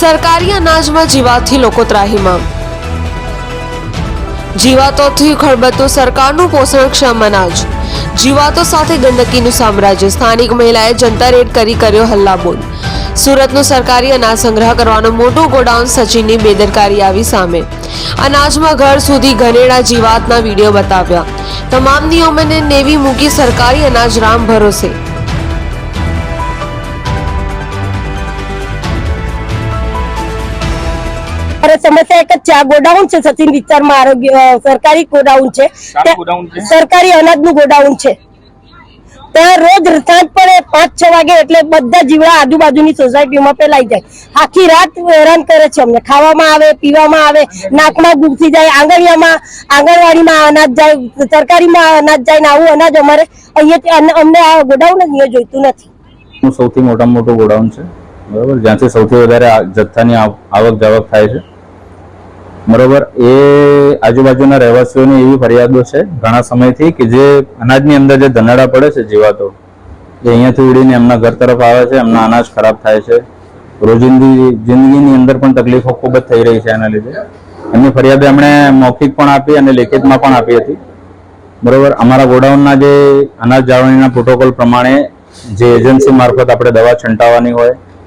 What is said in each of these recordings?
સરકારી અનાજમાં જીવાતથી લોકો ત્રાહીમામ જીવાતોથી ખળબતું સરકારનું પોષણક્ષમ અનાજ. જીવાતો સાથે ગંદકીનું સામ્રાજ્ય. સ્થાનિક મહિલાએ જનતા રેડ કરી કર્યો હલ્લાબોલ. સુરતનું સરકારી અનાજ સંગ્રહ કરવાનું મોટું ગોડાઉન સચિનની બેદરકારી આવી સામે. અનાજમાં ઘર સુધી ઘનેડા જીવાતના વીડિયો બતાવ્યા. તમામ નિયમોને નેવી મૂકી સરકારી અનાજ રામ ભરોસે. અરે સમસ્યા એક જ છે. આ ગોડાઉન છે સચિન વિસ્તારમાં આરોગ્ય સરકારી ગોડાઉન છે? સરકારી અનાજનું ગોડાઉન છે. ત્યાં રોજ સાંજ પડે પાંચ છ વાગે એટલે બધા જીવડા આજુબાજુની સોસાયટીમાં ફેલાઈ જાય. આખી રાત હેરાન કરે છે અમને. ખાવામાં આવે પીવામાં આવે નાકમાં ઘૂસી જાય આંગણિયામાં આંગણવાડીમાં અનાજ જાય સરકારીમાં અનાજ જાય ને આવું અનાજ અમારે અહીંયા અમને- અમને આ ગોડાઉન જ અહીંયા જોઈતું નથી. નું સૌથી મોટા મોટું ગોડાઉન છે? બરોબર? જ્યાંથી સૌથી વધારે જથ્થાની આવક જાવક થાય છે. બરોબર? એ આજુબાજુના રહેવાસીઓની એવી ફરિયાદો છે ઘણા સમયથી કે જે અનાજની અંદર જે ધનાડા પડે છે જીવાતો, એ અહીંયાથી ઉડીને એમના ઘર તરફ આવે છે, એમના અનાજ ખરાબ થાય છે. રોજિંદી જિંદગીની અંદર પણ તકલીફો ખૂબ જ થઈ રહી છે એના લીધે. એમની ફરિયાદ એમણે મૌખિક પણ આપી અને લેખિતમાં પણ આપી હતી. બરોબર? અમારા ગોડાઉનના જે અનાજ જાળવણીના પ્રોટોકોલ પ્રમાણે જે એજન્સી મારફત આપણે દવા છંટાવવાની હોય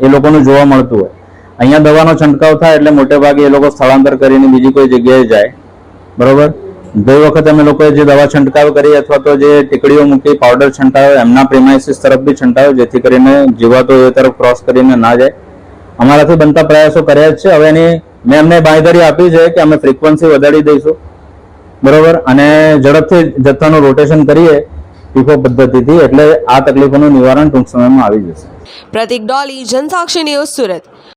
એ લોકોનું જોવા મળતું હોય. અહીંયા દવાનો છંટકાવ થાય એટલે મોટે ભાગે એ લોકો સ્થળાંતર કરીને બીજી કોઈ જગ્યાએ જાય. બરોબર? ગઈ વખત અમે લોકોએ જે દવા છંટકાવ કરી અથવા તો જે ટીકડીઓ મૂકી પાવડર છંટાવ્યો એમના પ્રેમાઇસીસ તરફ બી છંટાવ્યો જેથી કરીને જીવાતો એ તરફ ક્રોસ કરીને ના જાય. અમારાથી બનતા પ્રયાસો કર્યા જ છે. હવે એની મેં અમને બાંયધરી આપી છે કે અમે ફ્રીક્વન્સી વધારી દઈશું. બરોબર? અને ઝડપથી જથ્થાનું રોટેશન કરીએ. ટીફો પદ્ધતિથી એટલે આ તકલીફોનું નિવારણ ટૂંક સમયમાં આવી જશે. પ્રતિક ડોલી, જનસાક્ષી ન્યૂઝ સુરત.